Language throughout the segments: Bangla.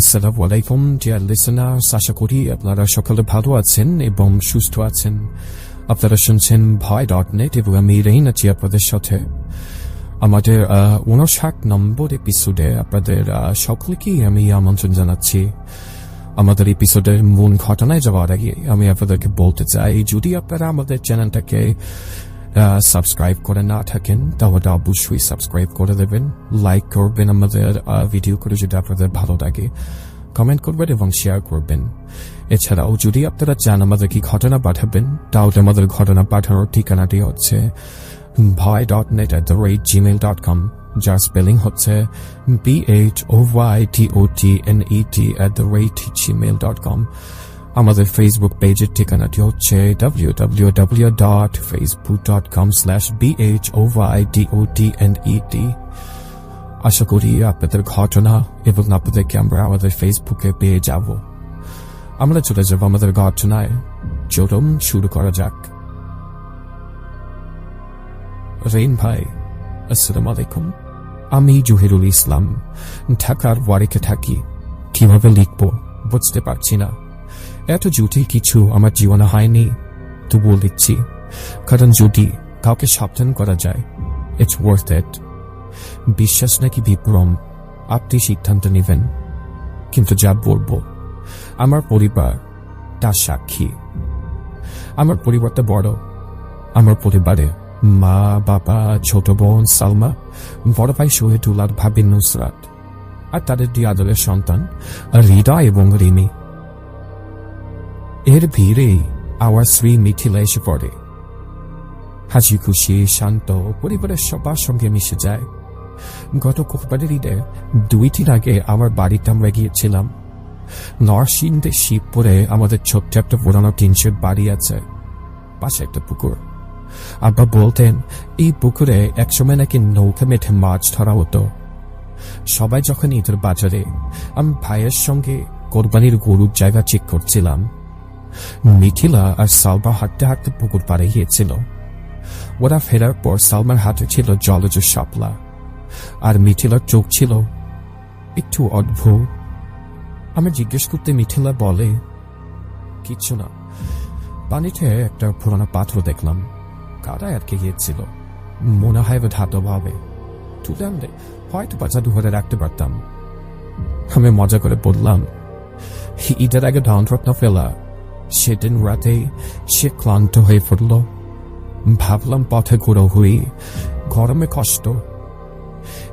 আসসালামু আলাইকুম, ডিয়ার লিসেনার্স আশা করি আপনারা সকলে ভালো আছেন এবং সুস্থ আছেন। আপনারা শুনছেন ভয় ডট নেট এবং আমি রেইন আছি আপনাদের সাথে। আমাদের উনষাট নম্বর এপিসোডে আপনাদের সকলকেই আমি আমন্ত্রণ জানাচ্ছি। আমাদের এপিসোডের মূল ঘটনায় যাওয়ার আগে আমি আপনাদেরকে বলতে চাই, যদি আপনারা আমাদের চ্যানেলটাকে সাবস্ক্রাইব করে না থাকেন তাহলে অবশ্যই সাবস্ক্রাইব করে দেবেন লাইক করবেন আমাদের ভিডিও করে যদি আপনাদের ভালো লাগে কমেন্ট করবেন এবং শেয়ার করবেন এছাড়াও যদি আপনারা চান আমাদের কি ঘটনা পাঠাবেন তাহলে আমাদের ঘটনা পাঠানোর ঠিকানাটি হচ্ছে boy dot net at the rate Gmail dot com যার স্পেলিং হচ্ছে B H O Y T O T N E T at the rate Gmail dot com আমাদের ফেসবুক পেজের ঠিকানাটি হচ্ছে ডাব্লিউ ডাব্লিউ টি আশা করি আপনাদের ঘটনা এবং আপনাদেরকে আমরা আমাদের ফেসবুকে পেয়ে যাব। আমরা চলে যাব আমাদের ঘটনায়। চরম শুরু করা যাক। রেইন ভাই, আসসালামু আলাইকুম। আমি জহিরুল ইসলাম, ঢাকার ওয়ারিকে থাকি। কীভাবে লিখব বুঝতে পারছি না। এত জটিল কিছু আমার জীবনে হয়নি তবুও লিখছি কারণ যদি কাউকে সাবধান করা যায় ইটস ওয়ার্থ ইট বিশ্বাস নাকি বিভ্রম আপনি সিদ্ধান্ত নেবেন। কিন্তু যা বলব, আমার পরিবার তার সাক্ষী। আমার পরিবারটা বড়। আমার পরিবারে মা, বাবা, ছোট বোন, সালমা, বড় ভাই শহীদুল আর ভাবি নুসরাত, আর তাদের দুই আদরের সন্তান, হৃদয় এবং রিমি। এর ভিড়েই আমার শ্রী মিথিলা এসে পড়ে। হাসি খুশি, শান্ত, পরিবারের সবার সঙ্গে মিশে যায়। গত কোরবানির ঈদে দুই দিন আগে আমার বাড়িতে আমরা গিয়েছিলাম। নরসিংদে শিবপুরে আমাদের ছোট্ট একটা পুরানো টিনশেড বাড়ি আছে, পাশে একটা পুকুর। আব্বা বলতেন, এই পুকুরে একসময় নাকি নৌকা মেঠে মাছ ধরা হতো। সবাই যখন ঈদের বাজারে, আমি ভাইয়ের সঙ্গে কোরবানির গরুর জায়গা চেক করছিলাম। মিথিলা আর সালমা হাঁটতে হাঁটতে পুকুর পাড়ে গিয়েছিল। ওরা ফেরার পর সালমার হাতে ছিল জলজ শাপলা। আর মিথিলার চোখ ছিল একটু অদ্ভুত। আমি জিজ্ঞেস করতে মিথিলা বলে, কিচ্ছু না। পানিতে একটা পুরানো পাথর দেখলাম। কারা আটকে গিয়েছিল। মনে হয় ধাতব হবে। তুলে আনলে হয়তো বাচ্চা ধরে রাখতে পারতাম। আমি মজা করে বললাম ঈদের আগে ডাউনরত্ন ফেলা। সেদিন রাতেই সে ক্লান্ত হয়ে পড়ল। ভাবলাম পথে ঘুরো হই, গরমে কষ্ট।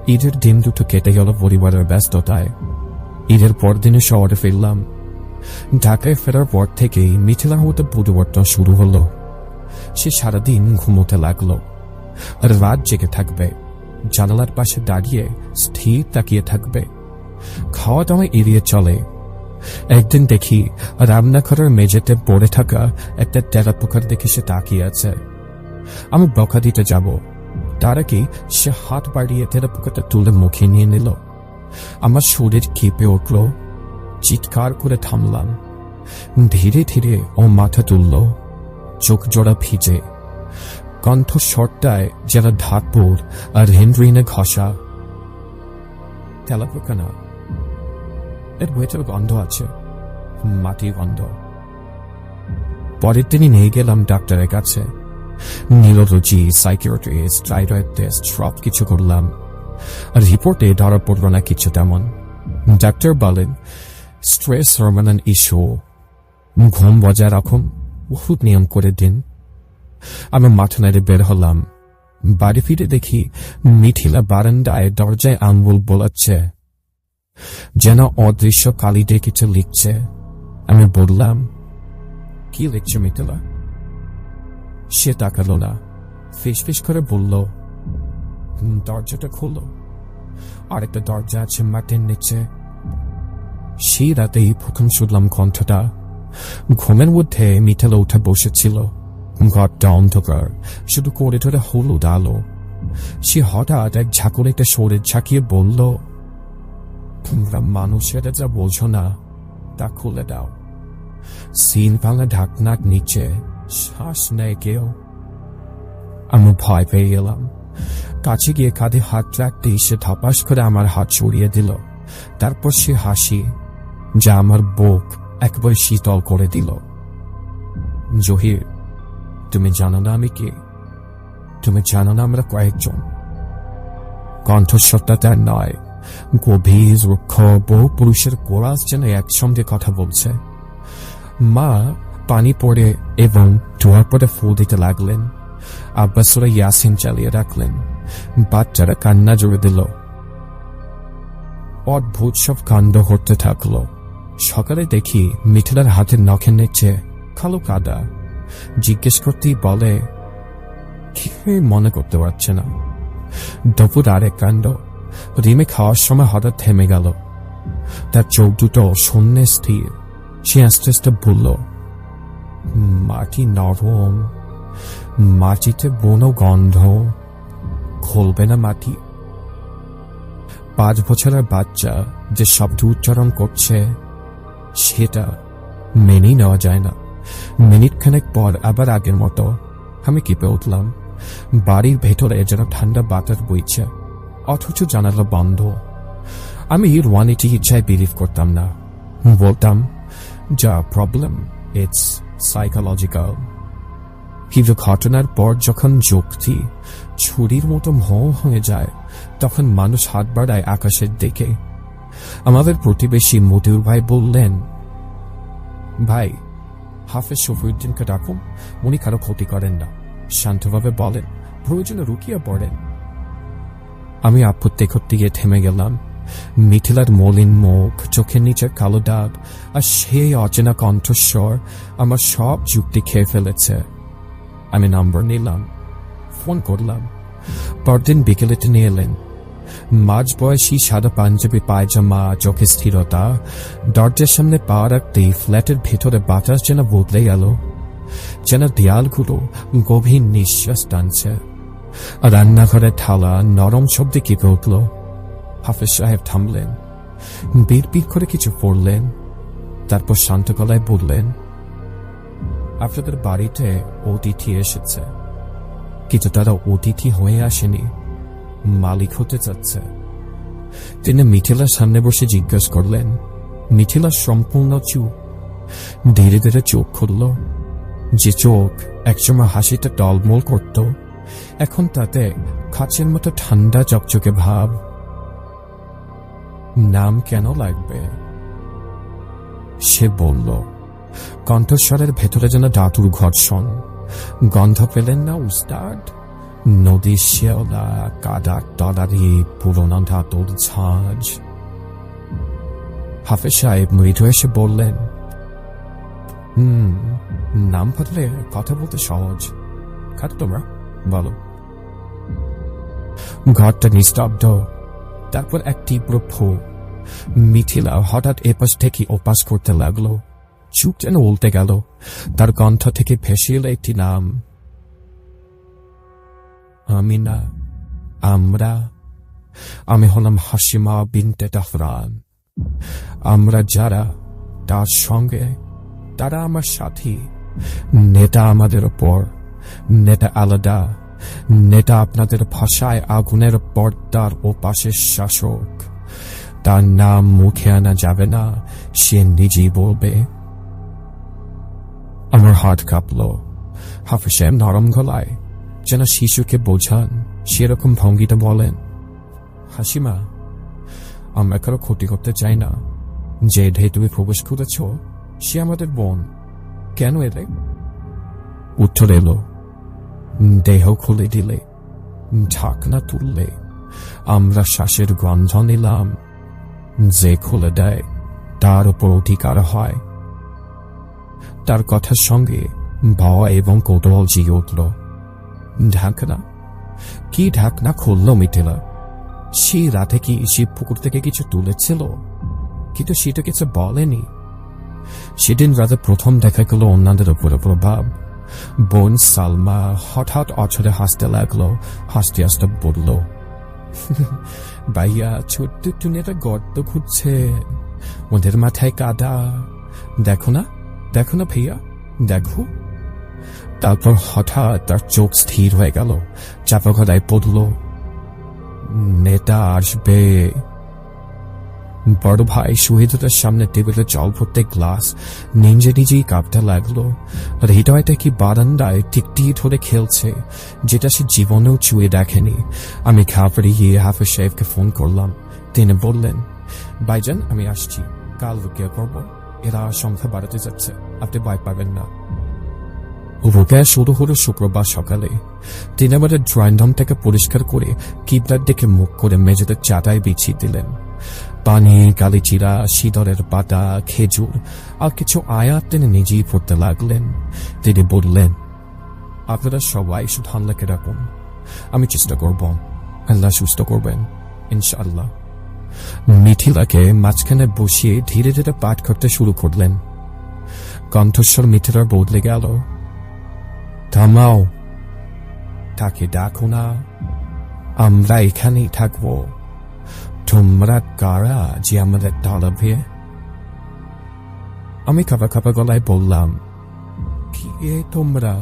ঈদের দিন দুটো কেটে গেল পরিবারের ব্যস্ততায়। ঈদের পরদিনে শহরে ফিরলাম। ঢাকায় ফেরার পর থেকেই মিথিলার মধ্যে পরিবর্তন শুরু হলো। সে সারাদিন ঘুমোতে লাগল। আর রাত জেগে থাকবে। জানালার পাশে দাঁড়িয়ে স্থির তাকিয়ে থাকবে। খাওয়া দাওয়া এড়িয়ে চলে। একদিন দেখি রান্নাঘরের মেঝেতে পড়ে থাকা একটা টেরা পোকার দেখে সে তাকিয়ে আছে। আমি বকা দিতে যাব। তার আগে সে হাত বাড়িয়ে টেরা পোকাটা তুলে মুখে নিয়ে নিল? আমার শরীর কেঁপে উঠল। চিৎকার করে থামলাম। ধীরে ধীরে ও মাথা তুলল। চোখ জোড়া ভিজে। কণ্ঠ কণ্ঠস্বরটায় যারা ধাতপুর আর হেনরিনে ঘষা। তেলাপোকা না। এর ভেতর গন্ধ আছে, মাটির গন্ধ। পরের দিনই নিয়ে গেলাম ডাক্তারের কাছে। নিউরোলজি সাইকিয়াট্রিস্ট থাইরয়েড টেস্ট সব কিছু করলাম। আর রিপোর্টে ধরা পড়ল না কিছু তেমন। ডাক্তার বলেন স্ট্রেস হরমোনাল ইস্যু ঘুম বজায় রাখুন, বহুত নিয়ম করে দিন। আমি মাথা নেড়ে বের হলাম। বাড়ি ফিরে দেখি মিঠিলা বারান্দায় দরজায় আঙ্গুল বোলাচ্ছে। যেন অদৃশ্য কালিতে কিছু লিখছে। আমি বললাম কি লিখছে মিথিলা? সে তাকালো না ফিস ফিস করে বলল "হুম, দরজাটা খুললো আরেকটা দরজা আছে মাটির নিচে। সেই রাতেই প্রথম শুনলাম কণ্ঠটা ঘুমের মধ্যে মিথিলা উঠে বসেছিল। ঘরটা অন্ধকার শুধু করিডোরে হলুদ আলো। সে হঠাৎ এক ঝাঁকুনিতে শরীর ঝাঁকিয়ে বলল তোমরা মানুষেরা যা বোঝো না, তা খুলে দাও। সিন ভাঙা ঢাকনাক নিচে শ্বাস নেয় কেউ। আমি ভয় পেয়ে গেলাম। কাছে গিয়ে কাঁধে হাত রাখতেই সে ধপাস করে আমার হাত সরিয়ে দিল। তারপর সে হাসি, যা আমার বুক একবার শীতল করে দিল। জহির, তুমি জানো না আমি কে? তুমি জানো না আমরা কয়েকজন। কণ্ঠস্বরটা তার নয় গভীর, রুক্ষ, বহু পুরুষের কোরাস যেন একসঙ্গে কথা বলছে। মা পানি পড়ে এবং ধোয়ার পরে ফুল দিতে লাগলেন। আব্বাসুরা ইয়াসিন চালিয়ে রাখলেন। বাচ্চারা কান্না জুড়ে দিল। অদ্ভুত সব কাণ্ড ঘটতে থাকল। সকালে দেখি মিঠিলার হাতের নখের নিচে কালো কাদা। জিজ্ঞেস করতেই বলে কিছুই মনে করতে পারছে না? দুপুর আরেক কাণ্ড। রিমে খাওয়ার সময় হঠাৎ থেমে গেল। তার চোখ দুটো শূন্যে স্থির। সে আস্তে আস্তে বলল, মাটি নরম, মাটিতে বনো গন্ধ, খুলবে না মাটি? পাঁচ বছরের বাচ্চা যে শব্দ উচ্চারণ করছে, সেটা মেনেই নেওয়া যায় না। মিনিট খানেক পর আবার আগের মতো। আমি কেঁপে উঠলাম। বাড়ির ভেতরে যেন ঠান্ডা বাতাস বইছে। অথচ জানালা বন্ধ। আমি রোয়ানিটি ইচ্ছায় বিলিভ করতাম না। বলতাম, যা প্রবলেম ইটস সাইকোলজিক্যাল কিন্তু ঘটনার পর যখন যুক্তি ছুরির মতো ভৌ হয়ে যায়, তখন মানুষ হাত বাড়ায় আকাশের দিকে। আমাদের প্রতিবেশী মতিউর ভাই বললেন, ভাই, হাফেজ শফিউদ্দিনকে ডাকুন, উনি কারও ক্ষতি করেন না। শান্তভাবে বলেন, প্রয়োজনে রুকিয়ে পড়েন। আমি আপত্তি করতে গিয়ে থেমে গেলাম। মিথিলার মলিন মুখ, চোখের নিচের কালো দাগ, আর সেই অচেনা কণ্ঠস্বর আমার সব যুক্তি খেয়ে ফেলেছে। আমি নম্বর নিলাম, ফোন করলাম। পরদিন বিকেলে তিনি এলেন। মাঝ বয়সী সাদা পাঞ্জাবি পায়জামা চোখে স্থিরতা, দরজার সামনে পা রাখতেই ফ্ল্যাটের ভেতরে বাতাস যেন বদলে গেল, যেন দেয়ালগুলো গভীর নিঃশ্বাস টানছে। রান্নাঘরের থালা নরম শব্দে কেঁপে উঠল হাফেজ সাহেব থামলেন বীর করে কিছু পড়লেন তারপর শান্ত গলায় বললেন আপনাদের বাড়িতে অতিথি এসেছে কিন্তু তারা অতিথি হয়ে আসেনি মালিক হতে চাচ্ছে তিনি মিথিলার সামনে বসে জিজ্ঞেস করলেন মিথিলা সম্পূর্ণ চুপ ধীরে ধীরে চোখ খুলল যে চোখ একসময় হাসিতে টলমল করত এখন তাতে খাঁচের মতো ঠান্ডা চকচকে ভাব। নাম কেন লাগবে? সে বলল, কণ্ঠস্বরের ভেতরে যেন দাঁতুর ঘর্ষণ। গন্ধ পেলেন না উস্তাদ? নদীর শেওলা কাদার তলারি, পুরোনো ধাতুর ঝাঁজ। হাফেজ সাহেব মৃদু এসে বললেন, হুম, নাম পাতলে কথা বলতে সহজ। খাতো তোমরা? বলো। ঘরটা নিস্তব্ধ। তারপর এক তীব্র ফু মিথিলা হঠাৎ এপাশ থেকে ওপাশ করতে লাগল। চুপ যেন উল্টে গেল। তার কণ্ঠ থেকে ভেসে এলো একটি নাম। আমি না, আমরা। আমি হলাম হাসিমা বিনতে তাফরান আমরা যারা, তার সঙ্গে, তারা আমার সাথী। নেতা আমাদের ওপর, নেতা আলাদা। নেতা আপনাদের ভাষায় আগুনের পর্দার ও পাশের শাসক। তার নাম মুখে আনা যাবে না, সে নিজেই বলবে। আমার হাত কাঁপল। হাফিজ নরম গলায়, যেন শিশুকে বোঝান, সেরকম ভঙ্গিতে বলেন, হাসিমা, আমরা কারও ক্ষতি করতে চাই না। যে ঢে তুমি প্রবেশ করেছ, সে আমাদের বোন। কেন এলে? উত্তর এলো দেহ খুলে দিলে ঢাকনা তুললে আমরা শ্বাসের গন্ধ নিলাম যে খুলে দেয় তার উপর অধিকার হয় তার কথার সঙ্গে ভয় এবং কৌতূহল জিগে উঠল ঢাকনা কি ঢাকনা খুলল মিথিলা সেই রাতে কি শিব পুকুর থেকে কিছু তুলেছিল কিন্তু সেটা কিছু বলেনি সেদিন রাতে প্রথম দেখা গেল অন্যদের উপরে প্রভাব বোন সালমা হঠাৎ অছরে হাসতে লাগল, হাসতে হাসতে বলল, ভাইয়া, ছোট্ট টুনি একটা গর্ত খুঁজছে। ওদের মাথায় কাদা। দেখো না দেখো না ভাইয়া, দেখো। তারপর হঠাৎ তার চোখ স্থির হয়ে গেল, চাপা গলায় পড়ল নেতা আসবে। বড় ভাই শহীদতার সামনে টেবিলে জল ভরতে গ্লাস নিজে নিজেই কাঁপতে লাগল। হৃদয়টা কি বারান্দায় টিকটি ধরে খেলছে, যেটা সে জীবনেও চুয়ে দেখেনি। আমি ঘাবড়ে গিয়ে হাফিজ সাহেবকে ফোন করলাম। তিনি বললেন, ভাইজান, আমি আসছি। কাল রুকিয়া করব। এরা সংখ্যা বাড়াতে যাচ্ছে। আপনি ভয় পাবেন না। রোকেয়া শুরু হলো শুক্রবার সকালে। তিনি আমাদের ড্রয়িং থেকে পরিষ্কার করে কিবলার দিকে মুখ করে মেঝেতে চাটাই বিছিয়ে দিলেন। পানি, কালিচিরা শীতলের পাতা, খেজুর, আর কিছু আয়াত তিনি নিজেই পড়তে লাগলেন। তিনি বললেন, আপনারা সবাই শুধু আল্লাহকে রাখুন আমি চেষ্টা করব। আল্লাহ সুস্থ করবেন, ইনশাআল্লাহ। মিথিলাকে মাঝখানে বসিয়ে ধীরে ধীরে পাঠ করতে শুরু করলেন। কণ্ঠস্বর মিথিলার বদলে গেল। থামাও। তাকে ডাকো না। আমরা এখানেই থাকব। তোমরা কারা যে আমাদের দাঁড়াবে আমি কাপা কাপা গলায় বললাম, কি তোমরা?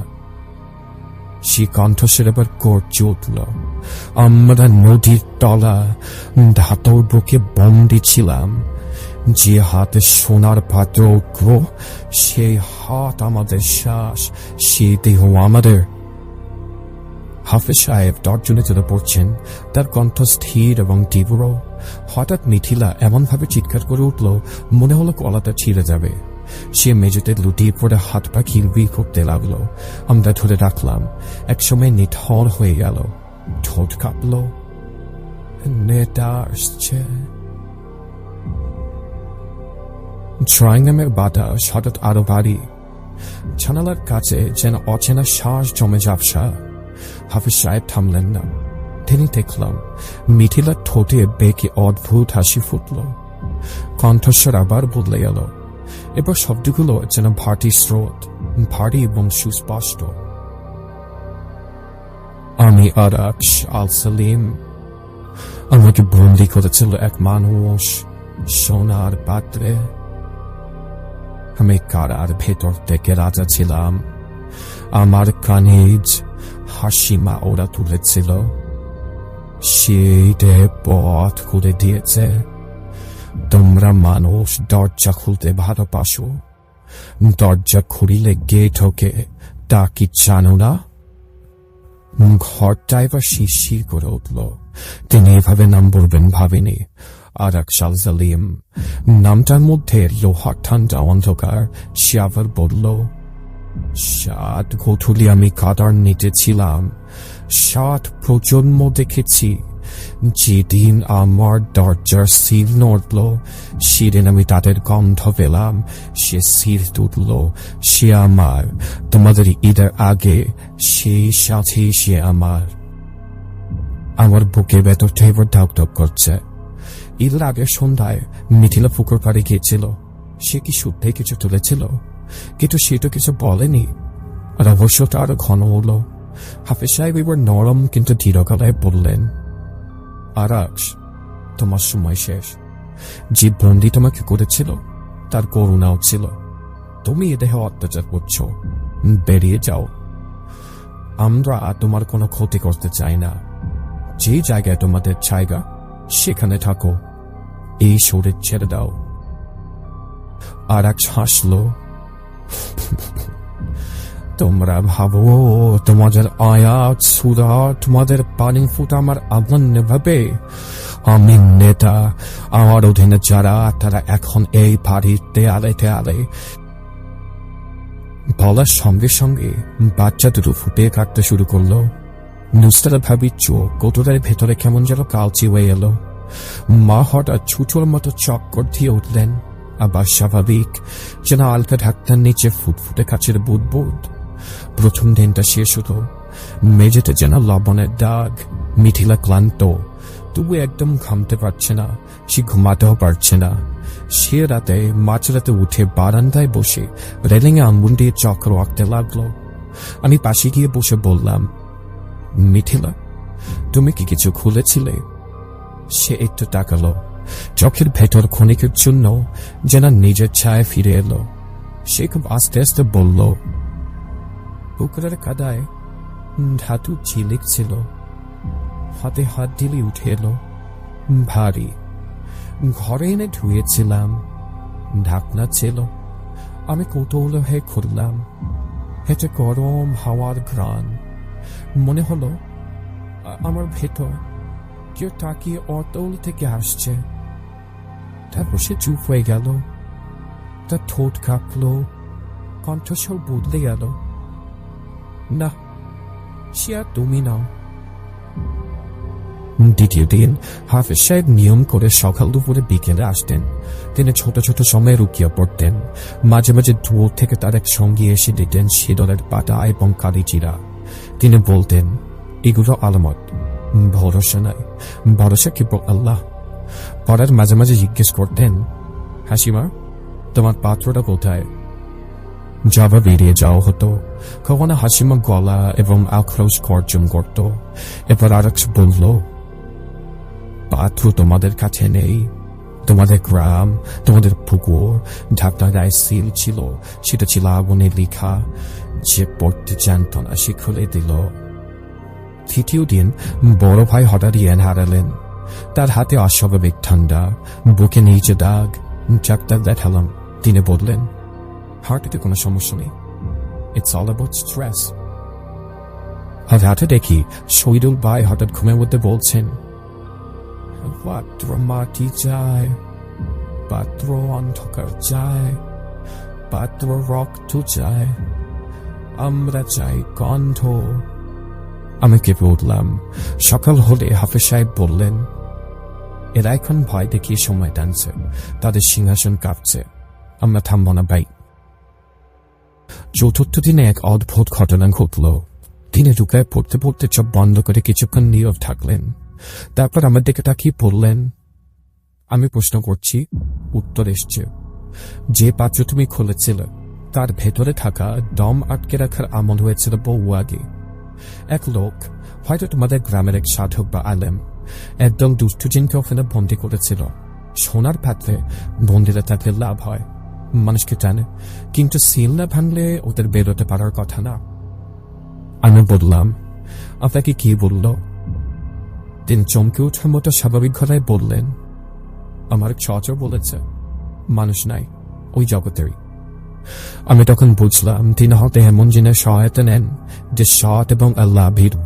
সে কণ্ঠস্বর এবার গর্জে উঠল, আমরা নদীর তলা ধাতর বুকে বন্দি ছিলাম। যে হাতে সোনার পাত্র উঠল, সেই হাত আমাদের শ্বাস সে দেহ আমাদের। হাফেজ সাহেব তর্জনে চলে পড়ছেন, তার কণ্ঠ স্থির এবং তীব্র। হঠাৎ মিথিলা এমনভাবে চিৎকার করে উঠল, মনে হলো কলাটা ছিঁড়ে যাবে। সে মেঝেতে লুটিয়ে পড়ে হাত পা খিলবি করতে লাগল। আমরা ধরে রাখলাম, একসময় নিথর হয়ে গেল। ঠোঁট কাঁপল। নেটা আসছে। ড্রয়িং রুমের বাতাস হঠাৎ আরও বাড়ি। জানালার কাছে যেন অচেনা শ্বাস জমে ঝাপসা হাফিজ সাহেব থামলেন না। তিনি দেখলাম মিথিলার ঠোঁটে বেঁকে অদ্ভুত হাসি ফুটল। কণ্ঠস্বর আবার বদলে গেল। এবার শব্দগুলো যেন ভাটি স্রোত, ভারী এবং সুস্পষ্ট। আমি আরাকশ আল সালিম। আমাকে বন্দি করেছিল এক মানুষ, সোনার পাত্রে। আমি কারার ভেতর থেকে রাজা ছিলাম। আমার কানিজ হাসিমা ওরা তুলেছিল। সেইটে পথ করে দিয়েছে। তোমরা মানুষ দরজা খুলতে ভালোবাসো। দরজা খুলিলে গেট হোকে তা কি জানো না? ঘরটা এবার শিরশির করে উঠল। তিনি এভাবে নাম বলবেন ভাবিনি। আর এক সালজালিম নামটার মধ্যে লোহার ঠান্ডা অন্ধকার। সে আবার বলল, সাত গোধূলি আমি কাদার নিচে ছিলাম। সাত প্রজন্ম দেখেছি, যেদিন আমার দরজার সিল নড়ল, সেদিন আমি তাদের গন্ধ পেলাম, সে সিল তুলল, সে আমার, তোমাদের ঈদের আগে সেই সাথে সে আমার। আমার বুকের ভেতরটা এবার ঢক ঢক করছে। ঈদের আগের সন্ধ্যায় মিথিলা পুকুর পাড়ে গিয়েছিল। সে কি সত্যি কিছু তুলেছিল? কিন্তু সে তো কিছু বলেনি। আরও ঘন হল হাফিজ সাহেব এবার নরম কিন্তু দৃঢ় গলায় বললেন আরাক্স তোমার সময় শেষ যে বন্দি তোমাকে করেছিল তার করুণাও ছিল তুমি এ দেহে অত্যাচার করছ বেরিয়ে যাও আমরা তোমার কোনো ক্ষতি করতে চাই না যে জায়গায় তোমাদের জায়গা সেখানে থাকো এই শরীর ছেড়ে দাও আর এক হাসলো তোমরা ভাবো, তোমাদের আয়াত, সুরা, তোমাদের পানি ফুটা আমার আগুন নেভাবে আমি নেতা, আমার অধীনে যারা, তারা এখন এই বাড়ির দেয়ালে দেয়ালে। বলার সঙ্গে সঙ্গে বাচ্চা দুটো ফুটে কাটতে শুরু করল। নুসরাত ভাবির চোখ কোটরের ভেতরে কেমন যেন কালচি হয়ে এলো। মা হঠাৎ ছুটোর মতো চক্কর দিয়ে উঠলেন। আবার স্বাভাবিক, যেন আলকা ঢাকটার নিচে ফুটফুটে কাছের বুদ বুদ প্রথম দিনটা শেষ হতো। মেঝেতে যেন লবণের দাগ, মিথিলা ক্লান্ত। তবু একদম ঘামতে পারছে না, সে ঘুমাতেও পারছে না। সে রাতে মাঝরাতে উঠে বারান্দায় বসে রেলিংয়ে আঙ্গুল দিয়ে চক্র আঁকতে লাগল। আমি পাশে গিয়ে বসে বললাম, মিথিলা, তুমি কি কিছু খুলেছিলে? সে একটু তাকালো। চোখের ভেতর ক্ষণিকের জন্য যেন নিজের ছায় ফিরে এলো। সে খুব আস্তে আস্তে বলল পুকুরের কাদায় ধাতু ঝিলিক ছিল। হাতে হাত দিলে উঠে এলো। ভারী। ঘরে এনে ধুয়েছিলাম। ঢাকনা ছিল। আমি কৌতূহল হয়ে খুললাম। হেঁটে গরম হাওয়ার ঘ্রাণ। মনে হলো, আমার ভেতর কেউ তাকিয়ে অতল থেকে আসছে। তারপর সে চুপ হয়ে গেল। তার ঠোঁট কাঁপলো। কণ্ঠস্বর বদলে গেল। না আর তুমি নাও। দ্বিতীয় দিন হাফিজ সাহেব নিয়ম করে সকাল দুপুরে বিকেলে আসতেন। তিনি ছোট ছোট সময়ে রুকিয়া পড়তেন। মাঝে মাঝে দূর থেকে তার এক সঙ্গী এসে দিতেন শীতলের পাতা এবং কালি চিরা। তিনি বলতেন, এগুলো আলামত, ভরসা নাই, ভরসা কেবল আল্লাহ। পড়ার মাঝে মাঝে জিজ্ঞেস করতেন, হাসিমা, তোমার পাত্রটা কোথায়? জবাব এড়িয়ে যাওয়া হতো। কখনো হাসিমা গলা এবং আক্রোশ গর্জন করত এরপর আরেক বলল পাত্র তোমাদের কাছে নেই তোমাদের গ্রাম তোমাদের পুকুর ঢাকনা গায়ে সিল ছিল সেটা ছিল আগুনে লেখা যে পড়তে জানত না সে খুলে দিল তৃতীয় দিন বড় ভাই হঠাৎ জ্ঞান হারালেন তার হাতে অস্বাভাবিক ঠান্ডা বুকে নিচে দাগ ডাক্তার দেখালাম তিনি বললেন হার্টেতে কোনো সমস্যা নেই ইটস অল অ্যাবাউট স্ট্রেস রাতে দেখি শহীদুল ভাই হঠাৎ ঘুমের মধ্যে বলছেন পাত্র মাটি যায় পাত্র অন্ধকার যায় পাত্র রক্ত যায় আমরা চাই গন্ধ। আমি কেঁপে উঠলাম। সকাল হলে হাফেজ সাহেব বললেন, এরা এখন ভয় দেখিয়ে সময় টানছে, তাদের সিংহাসন কাঁপছে, আমরা থামব না ভাই। চতুর্থ দিনে এক অদ্ভুত ঘটনা ঘটল। তিনি রুকায় পড়তে পড়তে চোখ বন্ধ করে কিছুক্ষণ নীরব থাকলেন। তারপর আমার দিকে তাকিয়ে পড়লেন আমি প্রশ্ন করছি, উত্তর এসছে। যে পাত্র তুমি খুলেছিলে, তার ভেতরে থাকা দম আটকে রাখার আমল হয়েছিল বহু আগে। এক লোক, হয়তো তোমাদের গ্রামের এক সাধক বা আলেম, একদল দুষ্টজিনকে ওখানে বন্দি করেছিল। সোনার পাত্রে বন্দিরা থাকলে লাভ হয়। মানুষকে টানে কিন্তু সিল না ভাঙলে ওদের বেরোতে পারার কথা না। আমি বললাম, আপনাকে কি বলল? তিনি চমকে ওঠার মতো স্বাভাবিক গলায় বললেন, আমার চচ বলেছে, মানুষ নাই, ওই জগতেরই। আমি তখন বুঝলাম, তিনি হয়তো এমন জিনের সহায়তা নেন, যে সৎ এবং আল্লাহ ভীরু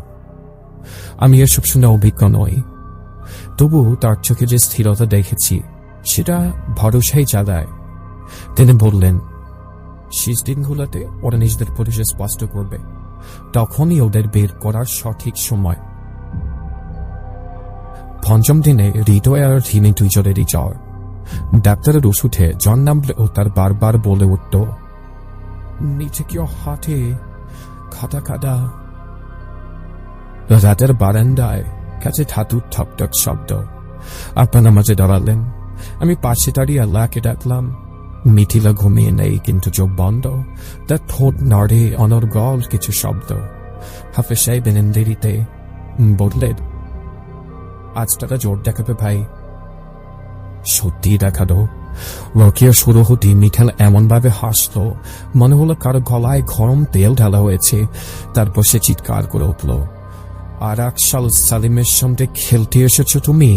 আমি এসব শুনে অভিজ্ঞ নই। তবু তার চোখে যে স্থিরতা দেখেছি, সেটা ভরসাই জাগায় তিনি বললেন, শেষ দিনগুলোতে ওরা নিজেদের পরিচয় স্পষ্ট করবে। তখনই ওদের বের করার সঠিক সময়। পঞ্চম দিনে হৃদয় আর থিমে দুইজনেরই জ্বর। ডাক্তারের ওষুধে জন ও তার বারবার বলে উঠত, নিচে কেউ হাঁটে, খাটা খাটা। রাতের বারান্দায় কাছে ধাতুর ঠকঠক শব্দ। আপনার মাঝে দাঁড়ালেন। আমি পাশে দাঁড়িয়ে আল্লাহকে ডাকলাম মিথিলা ঘুমিয়ে নেই কিন্তু চোখ বন্ধ তার ঠোঁট নড়ে অনর্গল কিছু শব্দ হাফেজ সাহেব দেরিতে বললেন আজ তারা জোর দেখাবে ভাই সত্যি দেখাল রকিয়া শুরু হতে মিঠাল এমনভাবে হাসলো মনে হলো কারও গলায় গরম তেল ঢালা হয়েছে তারপর সে চিৎকার করে উঠল আর আকশাল সালিমের সঙ্গে খেলতে এসেছ তুমি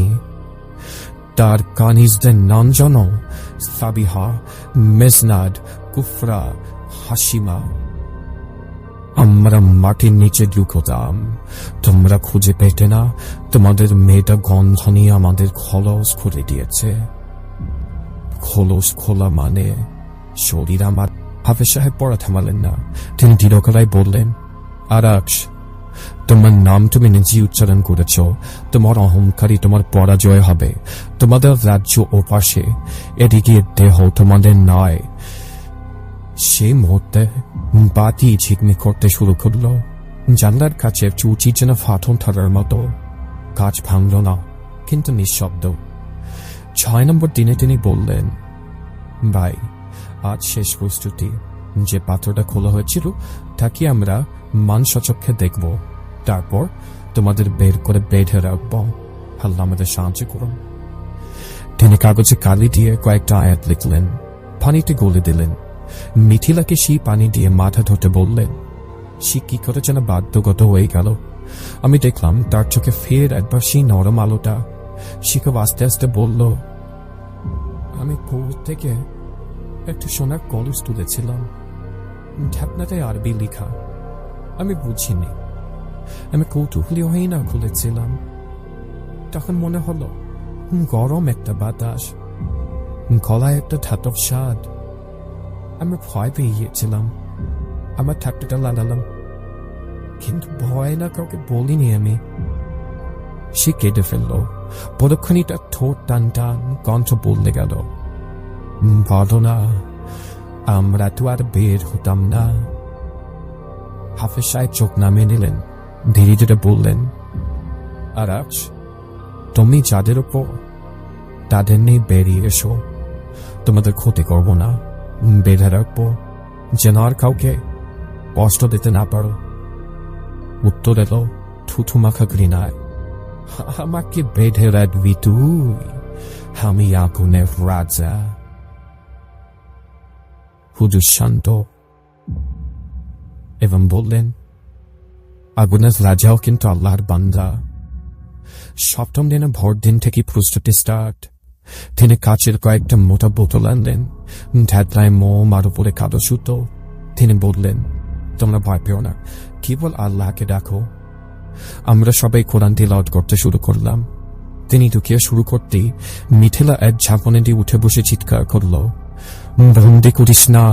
তার কানিজদের নাম জানো সাবিহা মেজনাদ কুফরা হাসিমা আমরা মাটির নিচে লুকোতাম তোমরা খুঁজে পেতে না, তোমাদের মেয়েটা গন্ধ নিয়ে আমাদের খলস খুলে দিয়েছে। খোলস খোলা মানে শরীর আমার। হাফেজ সাহেব পড়া থামালেন না। তিনি দৃঢ়কলায় বললেন, আরাক্স তোমার নাম তুমি নিজেই উচ্চারণ করেছ। তোমার অহংকারী তোমার পরাজয় হবে। তোমাদের রাজ্য ও পাশে এদিকে দেহ তোমাদের নয়। সেই মুহূর্তে বাতি ঝিকমিক করতে শুরু করল। জানলার কাছে চুচি যেন ফাটন থাকার মতো। কাজ ভাঙল না, কিন্তু নিঃশব্দ। ছয় নম্বর দিনে তিনি বললেন, ভাই, আজ শেষ প্রস্তুতি। যে পাত্রটা খোলা হয়েছিল, তাকে আমরা মান সচক্ষে দেখব। তারপর তোমাদের বের করে বেঁধে রাখব। আল্লাহ আমাদের সাহায্য করুন। তিনি কাগজে কালি দিয়ে কয়েকটা আয়াত লিখলেন, পানিতে গলে দিলেন। মিথিলাকে সেই পানি দিয়ে মাথা ধরতে বললেন, সে কি করে যেন বাধ্যগত হয়ে গেল? আমি দেখলাম তার চোখে ফের একবার সেই নরম আলোটা। সে খুব আস্তে আস্তে বলল, আমি কৌর থেকে একটা সোনার কলস তুলেছিলাম। ঢাকনাতে আরবি লেখা। আমি বুঝিনি। আমি কৌতূহলী হয়েই না খুলেছিলাম তখন মনে হলো গরম একটা বাতাস গলায় একটা ধাতব স্বাদ আমি ভয় পেয়ে গিয়েছিলাম আমার ঠাকটাটা লাগালাম কিন্তু ভয় না কাউকে বলিনি আমি সে কেটে ফেলল পরক্ষণই তার ঠোঁট টান টান কণ্ঠ বললে গেল বলো না আমরা তো আর বের হতাম না হাফেজ সাহেব চোখ নামিয়ে নিলেন ধীরে ধীরে বললেন আর আজ তুমি যাদের ওপর তাদের নিয়ে বেরিয়ে এসো। তোমাদের ক্ষতি করব না। বেঁধে রাখব যেন আর কাউকে কষ্ট দিতে না পারো। উত্তর এলো থুথু মাখা ঘৃণায়, আমাকে বেঁধে রাখবি তুই। আমি আগুনের রাজা। হুজুর শান্ত এবং বললেন আগুনের রাজাও কিন্তু আল্লাহর বান্দা। সপ্তম দিনে ভোর দিন থেকে প্রস্তুতি স্টার্ট তিনি কাচের কয়েকটা মোটা বোতল আনলেন। ঢ্যাতলায় মোম আর উপরে কাদো সুতো তিনি বললেন, তোমরা ভয় পেও না। কেবল আল্লাহকে ডাকো। আমরা সবাই কোরআন তিলাওয়াত করতে শুরু করলাম। তিনি ঢুকিয়ে শুরু করতেই মিথিলা এক ঝাঁপনে দিয়ে উঠে বসে চিৎকার করল, বন্দি করিস না।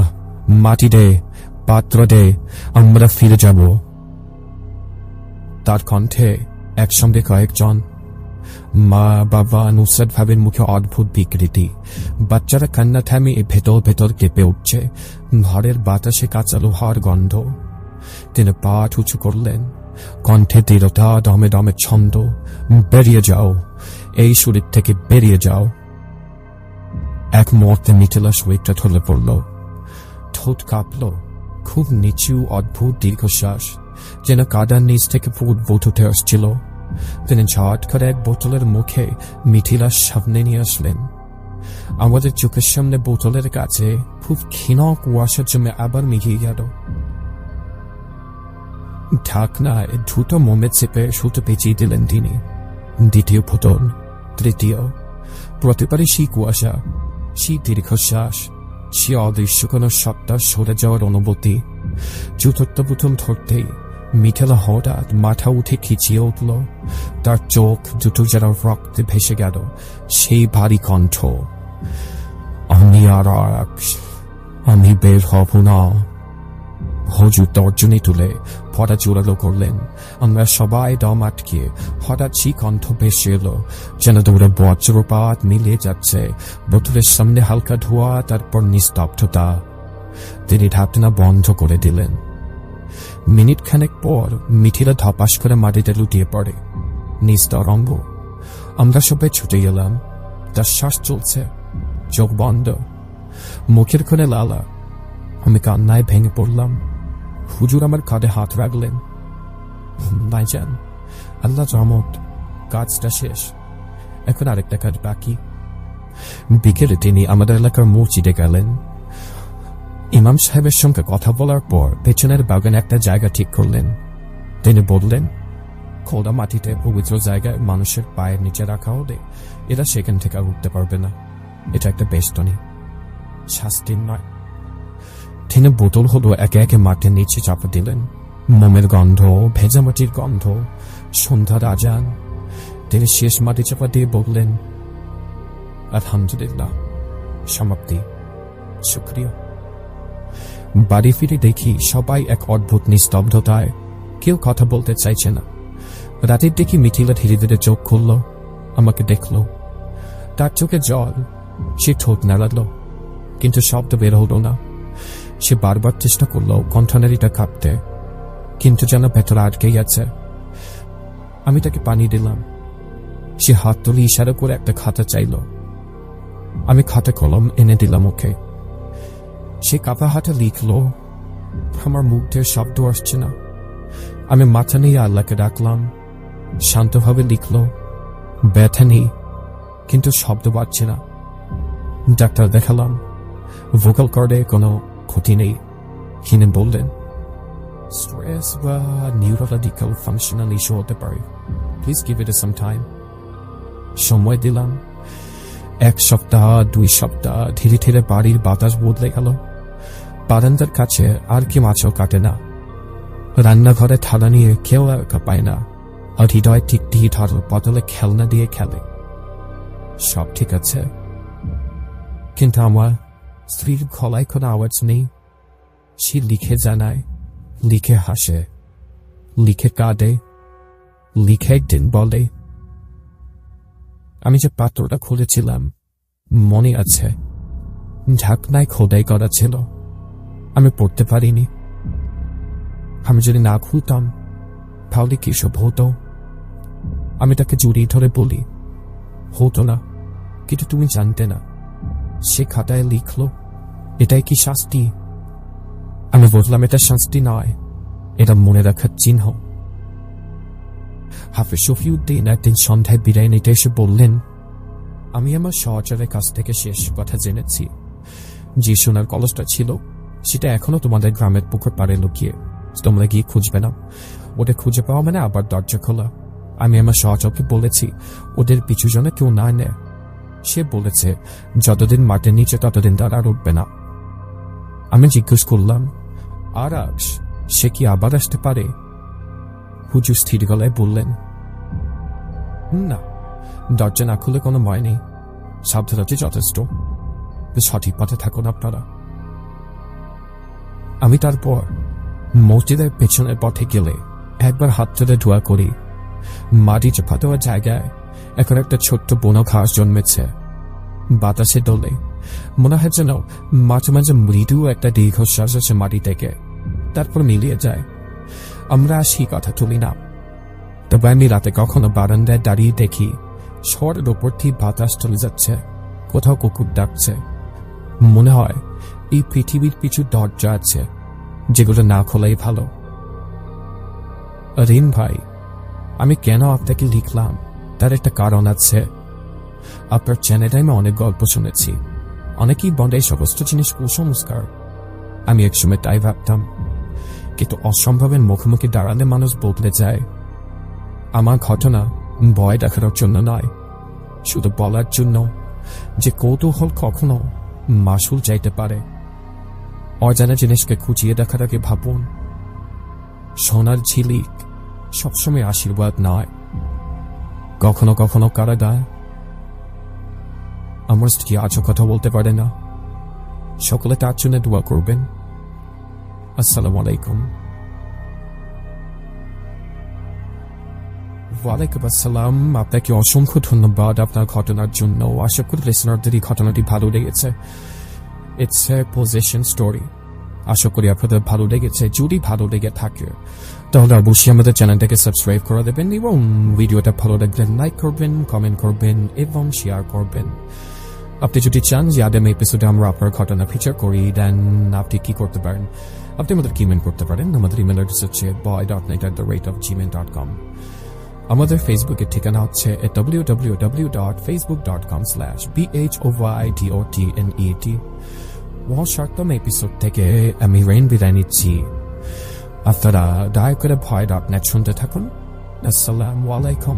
মাটি দে, পাত্র দে, আমরা ফিরে যাব। তার কণ্ঠে একসঙ্গে কয়েকজন মা বাবা নুসরাত ভাবের মুখে অদ্ভুত বিকৃতি। বাচ্চারা কান্না থামিয়ে ভেতর ভেতর কেঁপে উঠছে। ঘরের বাতাসে কাঁচা লোহার গন্ধ। তিনি পাঠ উঁচু করলেন। কণ্ঠে দৃঢ়তা, দমে দমে ছন্দ। বেরিয়ে যাও। এই শরীর থেকে বেরিয়ে যাও। এক মুহূর্তে মিথিলা শরীরটা ঠলে পড়ল। ঠোঁট কাঁপল। খুব নিচু, অদ্ভুত দীর্ঘশ্বাস। যেন কাদার নিচ থেকে ফুট ফুটবুট উঠে আসছিল। তিনি ঝট করে এক বোতলের মুখে মিথিলার সামনে নিয়ে আসলেন। আমাদের চোখের সামনে বোতলের কাছে খুব ক্ষীণ কুয়াশার জমে আবার মিহিয়ে গেল। ঢাকনায় দ্রুত মোমে চেপে সুতো পেঁচিয়ে দিলেন তিনি। দ্বিতীয় ফোটন, তৃতীয়। প্রতিবারই সেই কুয়াশা, সেই দীর্ঘশ্বাস সে অদৃশ্য কোনো সত্তা সরে যাওয়ার অনুভূতি, চতুর্থ প্রথম ধরতেই মিঠেলা হঠাৎ মাথা উঠে খিচিয়ে উঠল। তার চোখ দুটো যেন রক্তে ভেসে গেল। সেই ভারী কণ্ঠ, আমি আর আমি বের হব না। হজু তর্জনী তুলে পড়া জোরালো করলেন। আমরা সবাই দম আটকে হঠাৎ সেই কণ্ঠ ভেসে এলো, যেন দৌড়ে বজ্রপাত মিলে যাচ্ছে। বোতলের সামনে হালকা ধোয়া, তারপর নিস্তব্ধতা। তিনি ঢাকনা বন্ধ করে দিলেন। মিনিট খানেক পর মিঠিলা ধপাস করে মাটিতে লুটিয়ে পড়ে। নিজ নিস্তরঙ্গ আমরা সবাই ছুটে গেলাম তার শ্বাস চলছে। চোখ বন্ধ। মুখের কোণে লালা। আমি কান্নায় ভেঙে পড়লাম। হুজুর আমার কাঁধে হাত রাখলেন। নাই ভাইজান আল্লাহ রহমত। কাজটা শেষ। এখন আরেকটা কাজ বাকি। বিকেলে তিনি আমাদের এলাকার মসজিদে গেলেন। ইমাম সাহেবের সঙ্গে কথা বলার পর পেছনের বাগানে একটা জায়গা ঠিক করলেন। তিনি বললেন খোদা মাটিতে পবিত্র জায়গায় মানুষের পায়ের নিচে রাখা হলে এরা সেখান থেকে আর উঠতে পারবে না। এটা একটা বেষ্টনী। শাস্তির নয়। তিনি বোতল হলো একে একে মাটির নিচে চাপা দিলেন। মোমের গন্ধ, ভেজা মাটির গন্ধ সন্ধ্যার আজান। তিনি শেষ মাটি চাপা দিয়ে বললেন, আলহামদুলিল্লাহ, সমাপ্তি। শুক্রিয়া। বাড়ি ফিরে দেখি সবাই এক অদ্ভুত নিস্তব্ধতায় কেউ কথা বলতে চাইছে না। রাতের দেখি মিথিলা ধীরে ধীরে চোখ খুলল, আমাকে দেখল। তার চোখে জল, সে ঠোঁট নাড়াল, কিন্তু শব্দ বের হল না। সে বারবার চেষ্টা করল কণ্ঠনারীটা কাঁপতে, কিন্তু যেন ভেতরে আটকেই আছে। আমি তাকে পানি দিলাম। সে হাত তুলে ইশারা করে একটা খাতা চাইল। আমি খাতা কলম এনে দিলাম ওকে। সে কাপা হাতে লিখল, আমার মুখ দিয়ে শব্দ আসছে না। আমি মাথা নিয়ে আল্লাহকে ডাকলাম, শান্তভাবে লিখল, ব্যথা নেই, কিন্তু শব্দ পাচ্ছে না। ডাক্তার দেখালাম, ভোকাল কর্ডে কোনো ক্ষতি নেই। তিনি বললেন, স্ট্রেস বা নিউরোলজিক্যাল ফাংশনাল ইস্যু হতে পারে। Please give it some time. সময় দিলাম, এক সপ্তাহ, দুই সপ্তাহ, ধীরে ধীরে বাড়ির বাতাস বদলে গেল। বারান্দার কাছে আর কি মাছও কাটে না। রান্নাঘরে থালা নিয়ে কেউ একা পায় না। আর হৃদয় টিকটিকি ধর বদলে খেলনা দিয়ে খেলে। সব ঠিক আছে। কিন্তু আমার স্ত্রীর গলায় কোনো আওয়াজ নেই। সে লিখে জানায়, লিখে হাসে, লিখে কাঁদে, লিখে একদিন বলে, আমি যে পাত্রটা খুলেছিলাম, মনে আছে। ঢাকনায় খোদাই করা ছিল। আমি পড়তে পারিনি। আমি যদি না খুলতাম, তাহলে কি সব হতো? আমি তাকে জড়িয়ে ধরে বলি, হতো না, কিন্তু তুমি জানতে না, সে খাতায় লিখলো, এটাই কি শাস্তি? আমি বললাম, এটা শাস্তি নয়, এটা মনে রাখার চিহ্ন। হাফিজ শফিউদ্দিন একদিন সন্ধ্যায় বিদায় নিতে এসে বললেন, আমি আমার সহচারের কাছ থেকে শেষ কথা জেনেছি। যে সোনার কলসটা ছিল সেটা এখনও তোমাদের গ্রামের পুকুর পাড়ে লুকিয়ে। তোমরা গিয়ে খুঁজবে না। ওটা খুঁজে পাওয়া মানে আবার দরজা খোলা। আমি আমার সহচরকে বলেছি, ওদের পিছু জনে কেউ না নেয়। সে বলেছে, যতদিন মাটির নিচে, ততদিন তার আর উঠবে না। আমি জিজ্ঞেস করলাম, আর আজ সে কি আবার আসতে পারে? হুজু স্থির গলায় বললেন, না, দরজা না খুলে কোনো ভয় নেই। সাবধানতা যথেষ্ট। সঠিক পথে থাকুন আপনারা। আমি তারপর মসজিদের পেছনের পথে গেলে একবার হাত ধরে ধোয়া করি। মাটি চাপা দেওয়ার জায়গায় এখন একটা ছোট্ট বনো ঘাস জন্মেছে। বাতাসে দোলে মনে হয় যেন মাঝে মাঝে মৃদু একটা দীর্ঘশ্বাস আছে মাটি থেকে। তারপর মিলিয়ে যায়। আমরা সেই কথা তুলি না। তবে আমি রাতে কখনো বারান্দায় দাঁড়িয়ে দেখি শহরের ওপর থেকে বাতাস চলে যাচ্ছে। কোথাও কুকুর ডাকছে। মনে হয় এই পৃথিবীর কিছু দরজা আছে, যেগুলো না খোলাই ভালো। রিন ভাই, আমি কেন আপনাকে লিখলাম? তার একটা কারণ আছে। আপনার চ্যানেলে আমি অনেক গল্প শুনেছি। অনেকেই বলে এই সমস্ত জিনিস কুসংস্কার। আমি একসময় তাই ভাবতাম, কিন্তু অসম্ভবের মুখোমুখি দাঁড়ালে মানুষ বদলে যায়। আমার ঘটনা ভয় দেখানোর জন্য নয়, শুধু বলার জন্য যে কৌতূহল কখনো মাসুল চাইতে পারে। অজানা জিনিসকে খুঁজিয়ে আগে ভাবুন। সোনার ঝিলিক সবসময় আশীর্বাদ নয়। কখনো কখনো কারাগার আমার স্ত্রী আজও কথা বলতে পারে না। সকলে তার জন্য দোয়া করবেন। আসসালামু আলাইকুম। ওয়ালাইকুম আসসালাম। আপনাকে অসংখ্য ধন্যবাদ আপনার ঘটনার জন্য। আশা করি লিসনারদের এই ঘটনাটি ভালো লেগেছে। ইটস এ পজিশন স্টোরি আশা করি আপনাদের ভালো লেগেছে। যদি ভালো লেগে থাকে, তাহলে অবশ্যই আমাদের চ্যানেলটাকে সাবস্ক্রাইব করে দেবেন এবং ভিডিওটা ভালো লাগলে লাইক করবেন কমেন্ট করবেন এবং শেয়ার করবেন। আপনি যদি চান যে আগামী এপিসোডে আমরা আপনার ঘটনা ফিচার করি দেন আপনি কি করতে পারেন? আপনি আমাদের ইমেল করতে পারেন? আমাদের ইমেল অ্যাড্রেস হচ্ছে boy dot night at the rate of Gmail dot com আমাদের ফেসবুকের ঠিকানা হচ্ছে W W W dot Facebook dot com slash B H O Y D O T N E T ওয়াশার্টম episode থেকে আমি রেন বিদায় নিচ্ছি আপনারা দয়া করে ভয় ডট নেট শুনতে থাকুন আসসালামু আলাইকুম